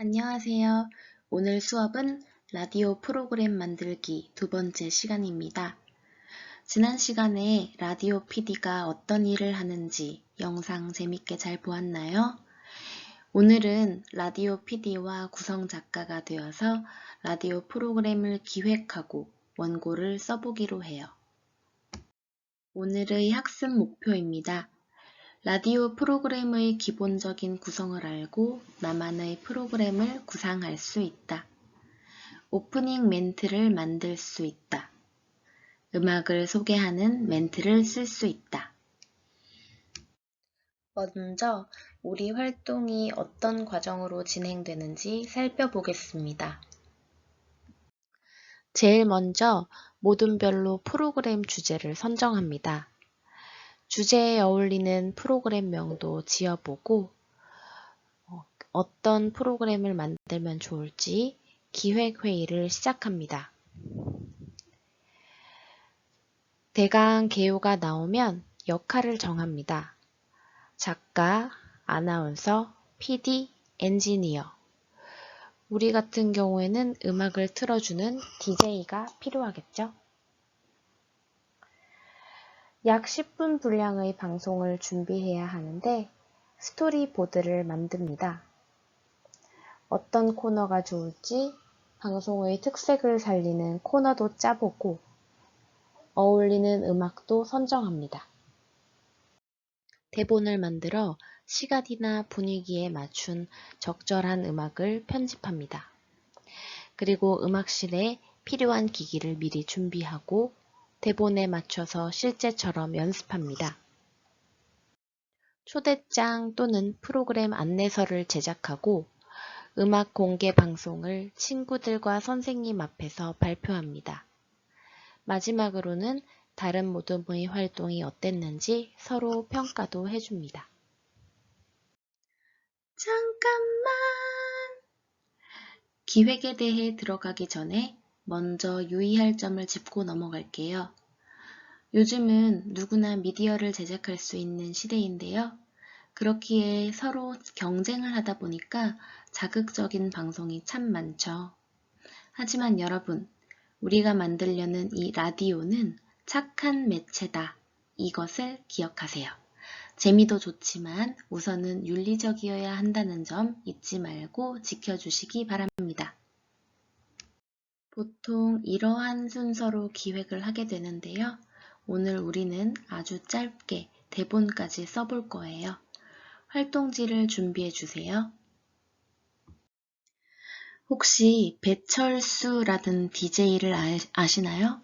안녕하세요. 오늘 수업은 라디오 프로그램 만들기 두 번째 시간입니다. 지난 시간에 라디오 PD가 어떤 일을 하는지 영상 재밌게 잘 보았나요? 오늘은 라디오 PD와 구성 작가가 되어서 라디오 프로그램을 기획하고 원고를 써보기로 해요. 오늘의 학습 목표입니다. 라디오 프로그램의 기본적인 구성을 알고 나만의 프로그램을 구상할 수 있다. 오프닝 멘트를 만들 수 있다. 음악을 소개하는 멘트를 쓸 수 있다. 먼저 우리 활동이 어떤 과정으로 진행되는지 살펴보겠습니다. 제일 먼저 모둠별로 프로그램 주제를 선정합니다. 주제에 어울리는 프로그램명도 지어보고 어, 어떤 프로그램을 만들면 좋을지 기획회의를 시작합니다. 대강 개요가 나오면 역할을 정합니다. 작가, 아나운서, PD, 엔지니어. 우리 같은 경우에는 음악을 틀어주는 DJ가 필요하겠죠? 약 10분 분량의 방송을 준비해야 하는데 스토리보드를 만듭니다. 어떤 코너가 좋을지 방송의 특색을 살리는 코너도 짜보고 어울리는 음악도 선정합니다. 대본을 만들어 시간이나 분위기에 맞춘 적절한 음악을 편집합니다. 그리고 음악실에 필요한 기기를 미리 준비하고 대본에 맞춰서 실제처럼 연습합니다. 초대장 또는 프로그램 안내서를 제작하고 음악 공개 방송을 친구들과 선생님 앞에서 발표합니다. 마지막으로는 다른 모둠의 활동이 어땠는지 서로 평가도 해줍니다. 잠깐만! 기획에 대해 들어가기 전에 먼저 유의할 점을 짚고 넘어갈게요. 요즘은 누구나 미디어를 제작할 수 있는 시대인데요. 그렇기에 서로 경쟁을 하다 보니까 자극적인 방송이 참 많죠. 하지만 여러분, 우리가 만들려는 이 라디오는 착한 매체다. 이것을 기억하세요. 재미도 좋지만 우선은 윤리적이어야 한다는 점 잊지 말고 지켜주시기 바랍니다. 보통 이러한 순서로 기획을 하게 되는데요. 오늘 우리는 아주 짧게 대본까지 써볼 거예요. 활동지를 준비해 주세요. 혹시 배철수라는 DJ를 아시나요?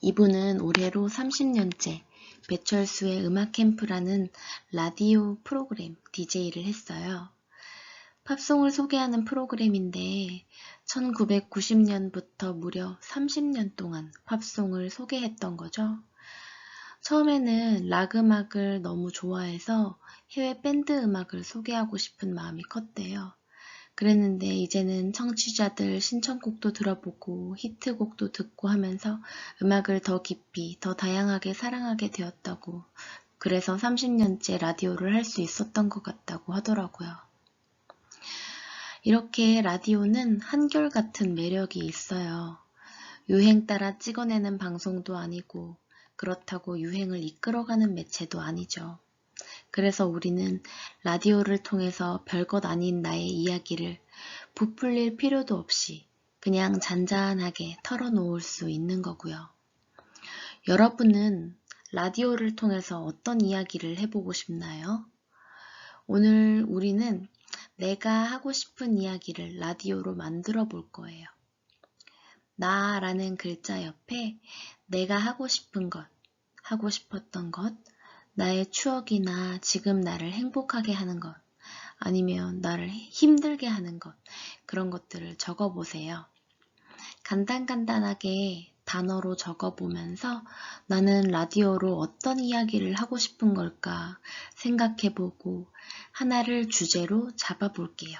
이분은 올해로 30년째 배철수의 음악 캠프라는 라디오 프로그램 DJ를 했어요. 팝송을 소개하는 프로그램인데 1990년부터 무려 30년 동안 팝송을 소개했던 거죠. 처음에는 락 음악을 너무 좋아해서 해외 밴드 음악을 소개하고 싶은 마음이 컸대요. 그랬는데 이제는 청취자들 신청곡도 들어보고 히트곡도 듣고 하면서 음악을 더 깊이, 더 다양하게 사랑하게 되었다고 그래서 30년째 라디오를 할 수 있었던 것 같다고 하더라고요. 이렇게 라디오는 한결같은 매력이 있어요. 유행 따라 찍어내는 방송도 아니고 그렇다고 유행을 이끌어가는 매체도 아니죠. 그래서 우리는 라디오를 통해서 별것 아닌 나의 이야기를 부풀릴 필요도 없이 그냥 잔잔하게 털어놓을 수 있는 거고요. 여러분은 라디오를 통해서 어떤 이야기를 해보고 싶나요? 오늘 우리는 내가 하고 싶은 이야기를 라디오로 만들어 볼 거예요. 나라는 글자 옆에 내가 하고 싶은 것, 하고 싶었던 것, 나의 추억이나 지금 나를 행복하게 하는 것, 아니면 나를 힘들게 하는 것, 그런 것들을 적어 보세요. 간단간단하게 단어로 적어보면서 나는 라디오로 어떤 이야기를 하고 싶은 걸까 생각해보고 하나를 주제로 잡아볼게요.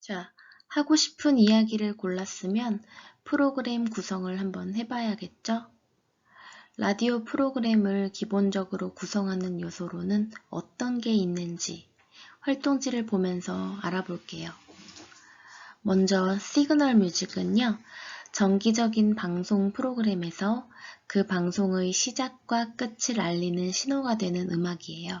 자, 하고 싶은 이야기를 골랐으면 프로그램 구성을 한번 해봐야겠죠? 라디오 프로그램을 기본적으로 구성하는 요소로는 어떤 게 있는지 활동지를 보면서 알아볼게요. 먼저 시그널 뮤직은요. 정기적인 방송 프로그램에서 그 방송의 시작과 끝을 알리는 신호가 되는 음악이에요.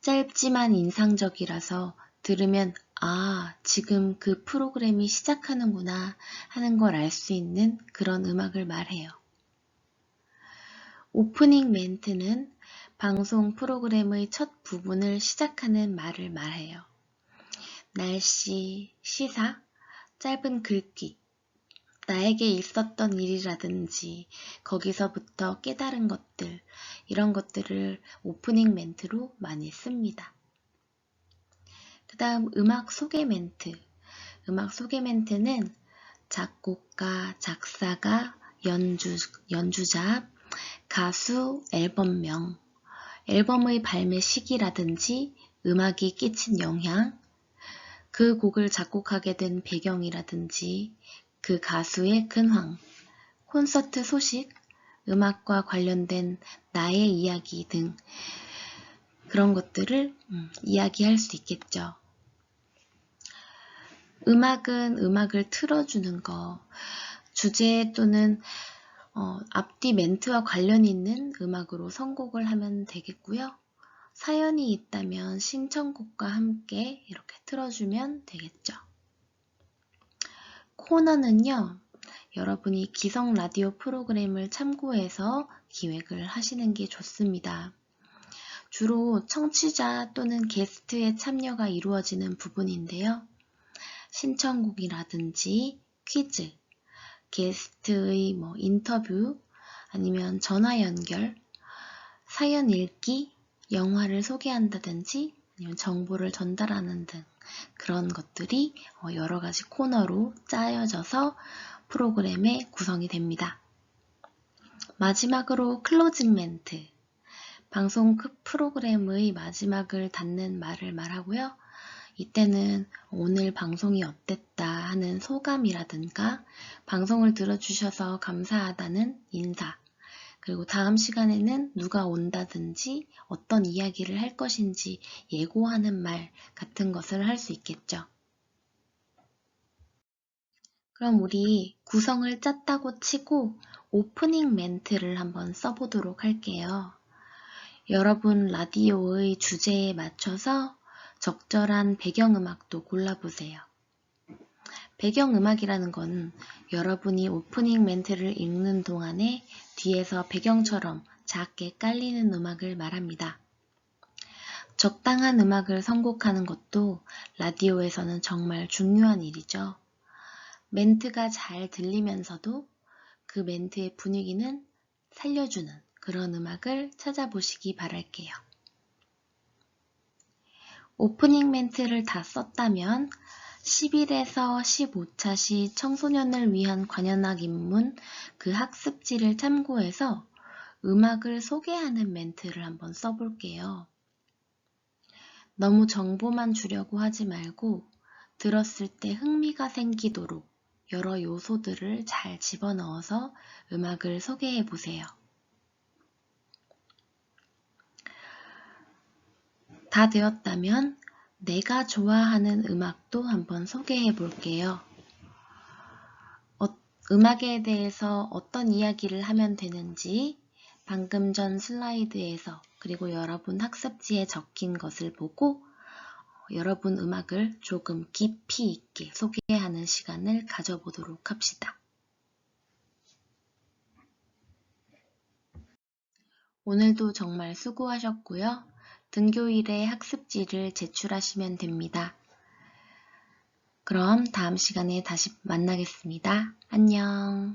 짧지만 인상적이라서 들으면 아, 지금 그 프로그램이 시작하는구나 하는 걸 알 수 있는 그런 음악을 말해요. 오프닝 멘트는 방송 프로그램의 첫 부분을 시작하는 말을 말해요. 날씨, 시사, 짧은 글귀, 나에게 있었던 일이라든지 거기서부터 깨달은 것들, 이런 것들을 오프닝 멘트로 많이 씁니다. 그 다음 음악 소개 멘트. 음악 소개 멘트는 작곡가, 작사가, 연주, 연주자, 가수, 앨범명, 앨범의 발매 시기라든지 음악이 끼친 영향, 그 곡을 작곡하게 된 배경이라든지 그 가수의 근황, 콘서트 소식, 음악과 관련된 나의 이야기 등 그런 것들을 음, 이야기할 수 있겠죠. 음악은 음악을 틀어주는 거, 주제 또는 어, 앞뒤 멘트와 관련 있는 음악으로 선곡을 하면 되겠고요. 사연이 있다면 신청곡과 함께 이렇게 틀어주면 되겠죠. 코너는요, 여러분이 기성 라디오 프로그램을 참고해서 기획을 하시는 게 좋습니다. 주로 청취자 또는 게스트의 참여가 이루어지는 부분인데요. 신청곡이라든지 퀴즈, 게스트의 뭐 인터뷰, 아니면 전화 연결, 사연 읽기, 영화를 소개한다든지 아니면 정보를 전달하는 등 그런 것들이 어, 여러 가지 코너로 짜여져서 프로그램의 구성이 됩니다. 마지막으로 클로징 멘트. 방송 프로그램의 마지막을 닫는 말을 말하고요. 이때는 오늘 방송이 어땠다 하는 소감이라든가 방송을 들어주셔서 감사하다는 인사 그리고 다음 시간에는 누가 온다든지 어떤 이야기를 할 것인지 예고하는 말 같은 것을 할 수 있겠죠. 그럼 우리 구성을 짰다고 치고 오프닝 멘트를 한번 써보도록 할게요. 여러분 라디오의 주제에 맞춰서 적절한 배경음악도 골라보세요. 배경음악이라는 건 여러분이 오프닝 멘트를 읽는 동안에 뒤에서 배경처럼 작게 깔리는 음악을 말합니다. 적당한 음악을 선곡하는 것도 라디오에서는 정말 중요한 일이죠. 멘트가 잘 들리면서도 그 멘트의 분위기는 살려주는 그런 음악을 찾아보시기 바랄게요. 오프닝 멘트를 다 썼다면 11에서 15차 시 청소년을 위한 관현악 입문 그 학습지를 참고해서 음악을 소개하는 멘트를 한번 써볼게요. 너무 정보만 주려고 하지 말고 들었을 때 흥미가 생기도록 여러 요소들을 잘 집어넣어서 음악을 소개해 보세요. 다 되었다면 내가 좋아하는 음악도 한번 소개해 볼게요. 어, 음악에 대해서 어떤 이야기를 하면 되는지 방금 전 슬라이드에서 그리고 여러분 학습지에 적힌 것을 보고 어, 여러분 음악을 조금 깊이 있게 소개하는 시간을 가져보도록 합시다. 오늘도 정말 수고하셨고요. 등교일에 학습지를 제출하시면 됩니다. 그럼 다음 시간에 다시 만나겠습니다. 안녕.